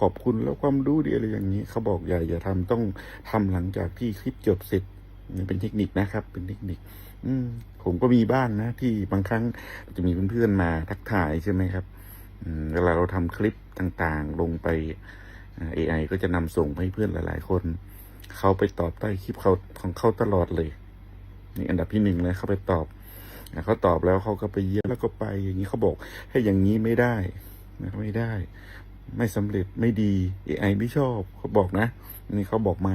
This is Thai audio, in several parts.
ขอบคุณแล้วความรู้ดีอะไรอย่างนี้เขาบอกอย่าอย่าทำต้องทำหลังจากที่คลิปจบเสร็จนี่เป็นเทคนิคนะครับ เป็นเทคนิค อืม ผมก็มีบ้างนะ ที่บางครั้งจะมีเพื่อนๆมาทักทายใช่ไหมครับเวลาเราทำคลิปต่างๆ ลงไปอ่า AI ก็จะนำส่งไปให้เพื่อนหลาย ๆ คน เขาไปตอบใต้คลิปเขาของเขาตลอดเลยนี่อันดับที่หนึ่งเลยเขาไปตอบเขาตอบแล้วเขาก็ไปเยี่ยมแล้วก็ไป อย่างนี้เขาบอกให้อย่างนี้ไม่ได้นะไม่ได้ ไม่สำเร็จไม่ดี AI ไม่ชอบเขาบอกนะ นี่เขาบอกมา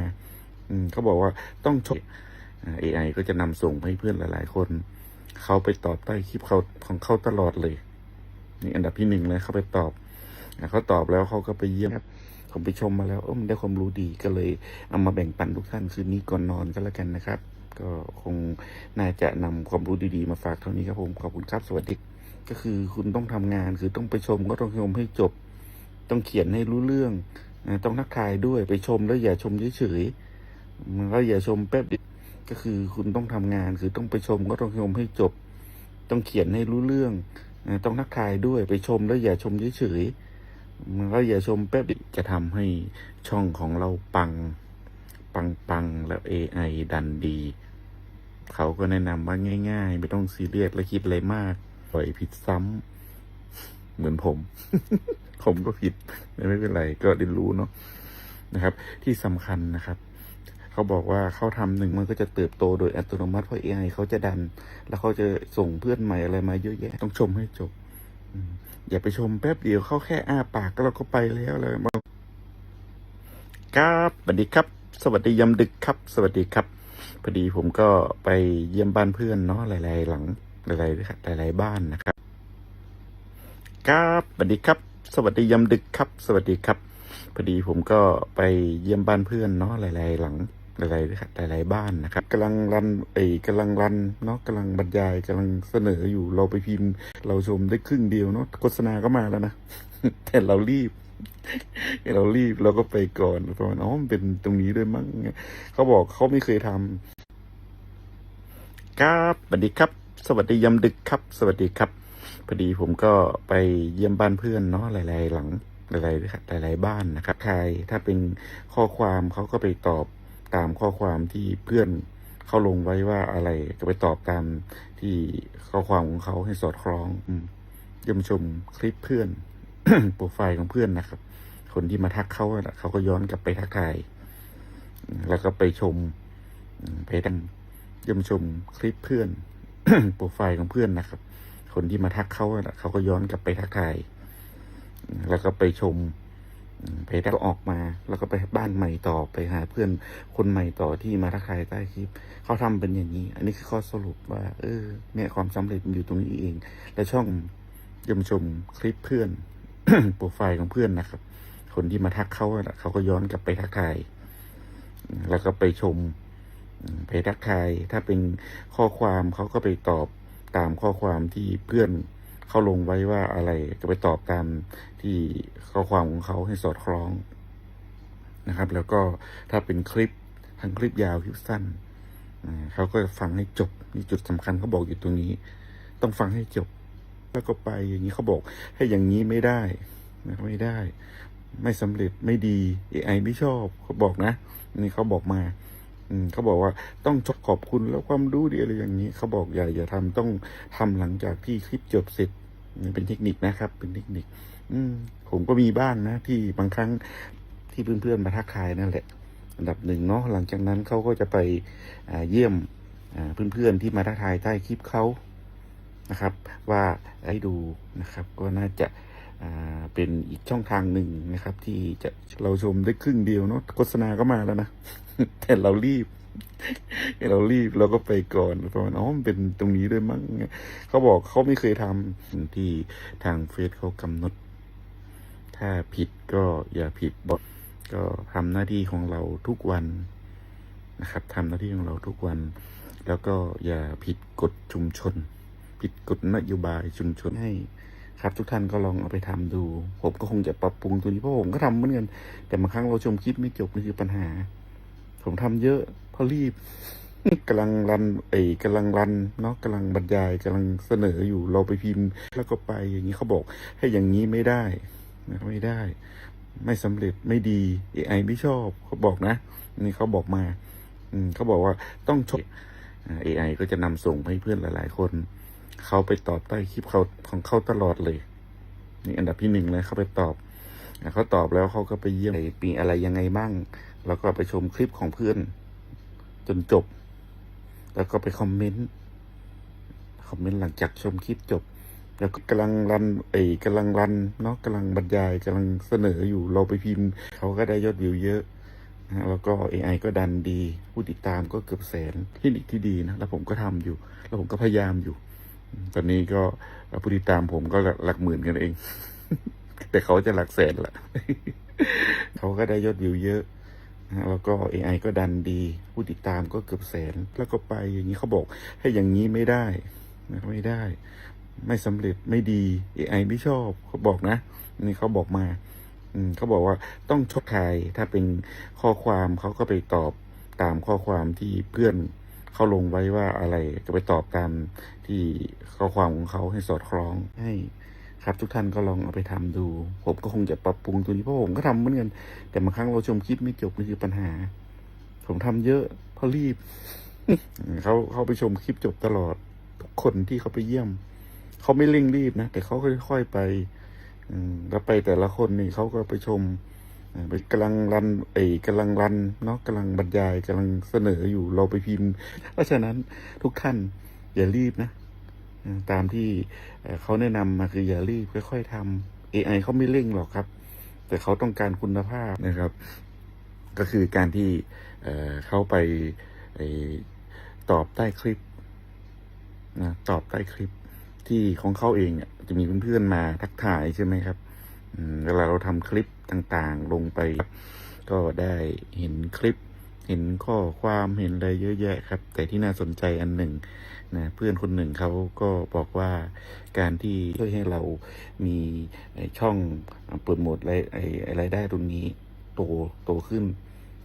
อืมเขาบอกว่าต้องชมอ่า AI ก็จะนำส่งไปให้เพื่อนหลาย ๆ คน เขาไปตอบใต้คลิปเขาของเขาตลอดเลย นี่อันดับที่หนึ่งเลยเขาไปตอบอะเขาตอบแล้วเขาก็ไปเยี่ยมครับผมไปชมมาแล้วเออมันได้ความรู้ดีก็เลยเอามาแบ่งปันทุกท่านคืนนี้ก่อนนอนก็แล้วกันนะครับ ก็คงน่าจะนำความรู้ดีๆ มาฝากเท่านี้ครับผมขอบคุณครับสวัสดีก็คือคุณต้องทำงานคือต้องไปชมก็ต้องชมให้จบ ต้องเขียนให้รู้เรื่องนะต้องทักทายด้วยไปชมแล้วอย่าชมเฉยๆมันก็อย่าชมแป๊บเดียวก็คือคุณต้องทำงานคือต้องไปชมก็ต้องชมให้จบ ต้องเขียนให้รู้เรื่องนะต้องทักทายด้วยไปชมแล้วอย่าชมเฉยๆมันก็อย่าชมแป๊บเดียวจะทำให้ช่องของเราปังปังปังแล้ว AI ดันดี เขาก็แนะนำว่าง่าย ๆ ไม่ต้องซีเรียสและคิดอะไรมากปล่อยผิดซ้ำเหมือนผม ผมก็ผิดไม่เป็นไรก็เรียนรู้เนาะนะครับ ที่สำคัญนะครับ เขาบอกว่าเขาทำหนึ่งมันก็จะเติบโตโดยอัตโนมัติเพราะ AI เขาจะดัน แล้วเขาจะส่งเพื่อนใหม่อะไรมาเยอะแยะ ต้องชมให้จบอย่าไปชมแป๊บเดียวเขาแค่อ้าปากก็เราก็ไปแล้วเลยครับสวัสดีครับ สวัสดียามดึกครับ สวัสดีครับพอดีผมก็ไปเยี่ยมบ้านเพื่อนเนาะหลาย ๆ หลังหลายๆหลาย ๆ บ้านนะครับ ครับสวัสดีครับ สวัสดียามดึกครับ สวัสดีครับ พอดีผมก็ไปเยี่ยมบ้านเพื่อนเนาะหลาย ๆ หลังหลายๆหลาย ๆ บ้านนะครับกำลังรันเอ้กำลังรันเนาะกำลังบรรยายกำลังเสนออยู่เราไปพิมพ์ เราชมได้ครึ่งเดียวเนาะโฆษณาก็มาแล้วนะแต่เรารีบเรารีบเราก็ไปก่อนประมาณอ๋อมันเป็นตรงนี้ด้วยมั้งเขาบอกเขาไม่เคยทำครับสวัสดีครับ สวัสดียามดึกครับ สวัสดีครับ พอดีผมก็ไปเยี่ยมบ้านเพื่อนเนาะหลาย ๆ หลังหลายๆหลาย ๆ บ้านนะครับใครถ้าเป็นข้อความเขาก็ไปตอบตามข้อความที่เพื่อนเขาลงไว้ว่าอะไรก็ไปตอบตามที่ข้อความของเขาให้สอดคล้องอืมเยี่ยมชมคลิปเพื่อนโปรไฟล์ของเพื่อนนะครับ คนที่มาทักเขาเขาก็ย้อนกลับไปทักทาย แล้วก็ไปชมอืมไปดังเยี่ยมชมคลิปเพื่อนโปรไฟล์ของเพื่อนนะครับ คนที่มาทักเขาเขาก็ย้อนกลับไปทักทาย แล้วก็ไปชม ไปแล้วก็ออกมา แล้วก็ไปบ้านใหม่ต่อไปหาเพื่อนคนใหม่ต่อที่มาทักทายใต้คลิปเขาทำเป็นอย่างนี้ อันนี้คือข้อสรุปว่า เออ เนี่ยความสำเร็จอยู่ตรงนี้เอง และช่องยมชมคลิปเพื่อนโปรไฟล์ของเพื่อนนะครับ คนที่มาทักเขาเขาก็ย้อนกลับไปทักทาย แล้วก็ไปชมอืมไปทักทาย ถ้าเป็นข้อความเขาก็ไปตอบ ตามข้อความที่เพื่อนเขาลงไว้ว่าอะไรก็ไปตอบตามที่ข้อความของเขาให้สอดคล้องนะครับ แล้วก็ถ้าเป็นคลิปทั้งคลิปยาวคลิปสั้นเขาก็ฟังให้จบนี่จุดสำคัญเขาบอกอยู่ตรงนี้ ต้องฟังให้จบ แล้วก็ไปอย่างนี้เขาบอกให้อย่างนี้ไม่ได้นะไม่ได้ ไม่สำเร็จไม่ดี AI ไม่ชอบเขาบอกนะ นี่เขาบอกมา เขาบอกว่าต้องชอบขอบคุณแล้วความรู้ดีอะไรอย่างนี้ เขาบอกอย่าอย่าทำต้องทำหลังจากที่คลิปจบเสร็จเป็นเทคนิคนะครับ เป็นเทคนิค อืม ผมก็มีบ้างนะ ที่บางครั้งที่เพื่อนๆมาทักทายนั่นแหละ อันดับหนึ่งเนาะหลังจากนั้นเขาก็จะไปเยี่ยมอ่าเพื่อนๆที่มาทักทายใต้คลิปเขานะครับ ว่าให้ดูนะครับ ก็น่าจะ เป็นอีกช่องทางหนึ่งนะครับ ที่จะเราชมได้ครึ่งเดียวเนาะโฆษณาก็มาแล้วนะ แต่เรารีบเรารีบเราก็ไปก่อนประมาณอ๋อมันเป็นตรงนี้ด้วยมั้งเขาบอกเขาไม่เคยทำที่ทางเฟซเขากำหนด ถ้าผิดก็อย่าผิดบทก็ทำหน้าที่ของเราทุกวันนะครับทำหน้าที่ของเราทุกวัน แล้วก็อย่าผิดกฎชุมชน ผิดกฎนโยบายชุมชนให้ ครับ ทุกท่านก็ลองเอาไปทำดู ผมก็คงจะปรับปรุงตัวนี้เพราะผมก็ทำเหมือนกันแต่บางครั้งเราชมคลิปไม่จบนี่คือปัญหา ผมทำเยอะเพราะรีบกำลังรันเอ้กำลังรันเนาะกำลังบรรยายกำลังเสนออยู่เราไปพิมพ์ แล้วก็ไปอย่างนี้เขาบอกให้อย่างนี้ไม่ได้นะไม่ได้ ไม่สำเร็จไม่ดี AI ไม่ชอบเขาบอกนะ นี่เขาบอกมา อืมเขาบอกว่าต้องชดอ่า AI ก็จะนำส่งให้เพื่อนหลาย ๆ คน เขาไปตอบใต้คลิปเขาของเขาตลอดเลย นี่อันดับที่หนึ่งเลยเขาไปตอบเขาตอบแล้วเขาก็ไปเยี่ยมปีอะไรยังไงบ้าง แล้วก็ไปชมคลิปของเพื่อน จนจบ แล้วก็ไปคอมเมนต์คอมเมนต์หลังจากชมคลิปจบ แล้วก็กำลังรันเอ้กำลังรันเนาะกำลังบรรยายกำลังเสนออยู่เราไปพิมพ์เขาก็ได้ยอดวิวเยอะนะแล้วก็ AI ก็ดันดี ผู้ติดตามก็เกือบแสนที่นิที่ดีนะแล้วผมก็ทำอยู่ แล้วผมก็พยายามอยู่ ตอนนี้ก็ผู้ติดตามผมก็หลักหมื่นกันเอง แต่เขาจะหลักแสนละเขาก็ได้ยอดวิวเยอะแล้วก็ AI ก็ดันดี ผู้ติดตามก็เกือบแสน แล้วก็ไปอย่างนี้เขาบอก ให้อย่างนี้ไม่ได้ ไม่ได้ ไม่สำเร็จไม่ดี AI ไม่ชอบเขาบอกนะ นี่เขาบอกมาเขาบอกว่าต้องชดใครถ้าเป็นข้อความเขาก็ไปตอบตามข้อความที่เพื่อน เขาลงไว้ว่าอะไรก็ไปตอบตามที่ข้อความของเขาให้สอดคล้องให้ครับทุกท่านก็ลองเอาไปทำดู ผมก็คงจะปรับปรุงตัวนี้เพราะผมก็ทำเหมือนกันแต่บางครั้งเราชมคลิปไม่จบนี่คือปัญหา ผมทำเยอะเพราะรีบเขาเขาไปชมคลิปจบตลอด ทุกคนที่เขาไปเยี่ยม เขาไม่เร่งรีบนะแต่เขาค่อยๆไป อืมแล้วไปแต่ละคนนี่เขาก็ไปชม ไปกำลังรันเอ้ยกำลังรันเนาะกำลังบรรยายกำลังเสนออยู่เราไปพิมพ์ เพราะฉะนั้นทุกท่านอย่ารีบนะตามที่เขาแนะนำมาคืออย่ารีบค่อยๆทำ AI เขาไม่เร่งหรอกครับ แต่เขาต้องการคุณภาพนะครับ ก็คือการที่เอเขาไปอตอบใต้คลิปนะตอบใต้คลิปที่ของเขาเองจะมีเพื่อนๆมาทักทายใช่ไหมครับ เวลาเราทำคลิปต่างๆ ลงไป ก็ได้เห็นคลิป เห็นข้อความเห็นอะไรเยอะแยะครับ แต่ที่น่าสนใจอันหนึ่งนะเพื่อนคนหนึ่งเขาก็บอกว่าการที่ช่วยให้เรามีช่องเปิดโหมดรายไอ้ไรายได้ตรงนี้โตโตขึ้น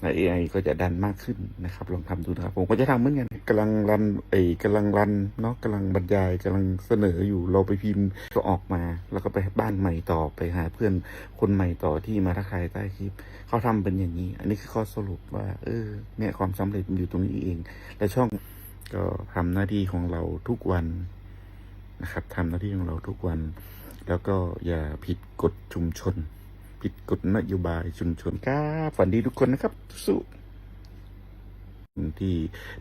AI ก็จะดันมากขึ้นนะครับ ลองทำดูนะครับ ผมก็จะทำเหมือนกันกำลังรันไอ้กำลังรันเนาะกำลังบรรยายกำลังเสนออยู่เราไปพิมพ์ก็ออกมา แล้วก็ไปบ้านใหม่ต่อไปหาเพื่อนคนใหม่ต่อที่มาทักทายใต้คลิปเขาทำเป็นอย่างนี้ อันนี้คือข้อสรุปว่า เออเนี่ยความสำเร็จมันอยู่ตรงนี้เอง และช่องก็ทำหน้าที่ของเราทุกวันนะครับทำหน้าที่ของเราทุกวัน แล้วก็อย่าผิดกฎชุมชน ผิดกฎนโยบายชุมชนครับฝันดีทุกคนนะครับ สู้ที่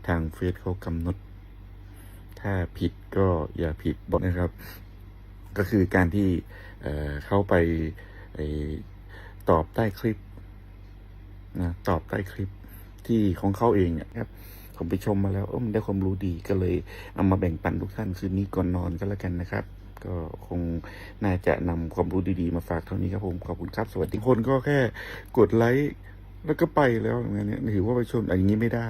ทางเฟซเขากำหนด ถ้าผิดก็อย่าผิดบอกนะครับ ก็คือการที่เเข้าไปอตอบใต้คลิปนะตอบใต้คลิปที่ของเขาเองครับผมไปชมมาแล้วเออมันได้ความรู้ดีก็เลยเอามาแบ่งปันทุกท่านคืนนี้ก่อนนอนก็แล้วกันนะครับ ก็คงน่าจะนำความรู้ดีๆมาฝากเท่านี้ครับผมขอบคุณครับสวัสดีคนก็แค่กดไลค์แล้วก็ไปแล้วอย่างเงี้ยถือว่าไปชมอย่างนี้ไม่ได้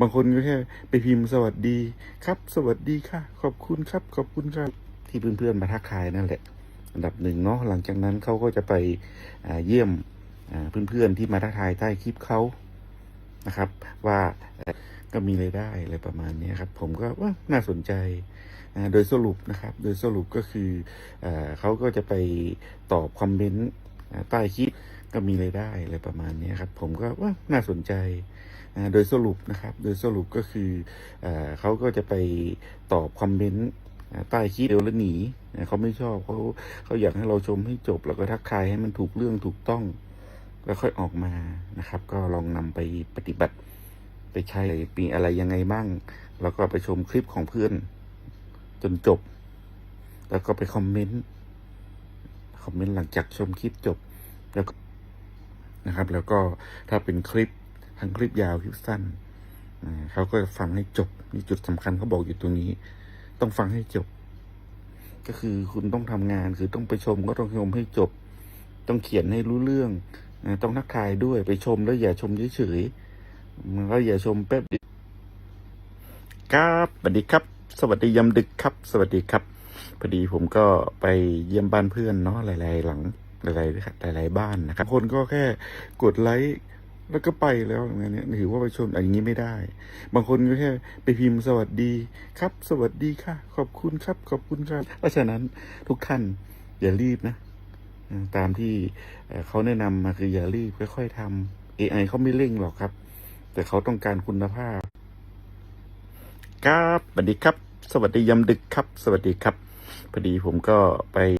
บางคนก็แค่ไปพิมพ์สวัสดีครับ สวัสดีค่ะ ขอบคุณครับ ขอบคุณครับที่เพื่อนๆมาทักทายนั่นแหละ อันดับหนึ่งเนาะหลังจากนั้นเขาก็จะไปเยี่ยมเพื่อนๆที่มาทักทายใต้คลิปเขานะครับ ว่า ก็มีรายได้อะไรประมาณนี้ครับ ผมก็ว่าน่าสนใจโดยสรุปนะครับ โดยสรุปก็คืออเขาก็จะไปตอบคอมเมนต์ใต้คลิปก็มีรายได้อะไรประมาณนี้ครับ ผมก็ว่าน่าสนใจโดยสรุปนะครับ โดยสรุปก็คืออเขาก็จะไปตอบคอมเมนต์ใต้คลิปเดียวแล้วหนีเขาไม่ชอบเขาเขาอยากให้เราชมให้จบ แล้วก็ทักทายให้มันถูกเรื่องถูกต้อง แล้วค่อยออกมานะครับ ก็ลองนำไปปฏิบัติ ไปใช้ปีอะไรยังไงบ้าง แล้วก็ไปชมคลิปของเพื่อน จนจบ แล้วก็ไปคอมเมนต์ คอมเมนต์หลังจากชมคลิปจบ แล้วนะครับ แล้วก็ถ้าเป็นคลิปทั้งคลิปยาวคลิปสั้นเขาก็จะฟังให้จบนี่จุดสำคัญเขาบอกอยู่ตรงนี้ ต้องฟังให้จบ ก็คือคุณต้องทำงาน คือต้องไปชมก็ต้องชมให้จบ ต้องเขียนให้รู้เรื่อง ต้องทักทายด้วยไปชมแล้วอย่าชมเฉยๆ แล้วอย่าชมแป๊บเดียวครับสวัสดีครับ สวัสดียามดึกครับ สวัสดีครับ พอดีผมก็ไปเยี่ยมบ้านเพื่อนเนาะหลาย ๆ หลังหลายๆหลาย ๆ บ้านนะครับ คนก็แค่กดไลค์แล้วก็ไปแล้วอย่างเงี้ยถือว่าไปชมอย่างนี้ไม่ได้ บางคนก็แค่ไปพิมพ์สวัสดีครับ สวัสดีค่ะ ขอบคุณครับ ขอบคุณครับ เพราะฉะนั้นทุกท่านอย่ารีบนะ ตามที่เอ่อเขาแนะนำมาคืออย่ารีบค่อยๆทำ AI เขาไม่เร่งหรอกครับ แต่เขาต้องการคุณภาพ ครับสวัสดีครับ สวัสดียามดึกครับ สวัสดีครับ พอดีผมก็ไป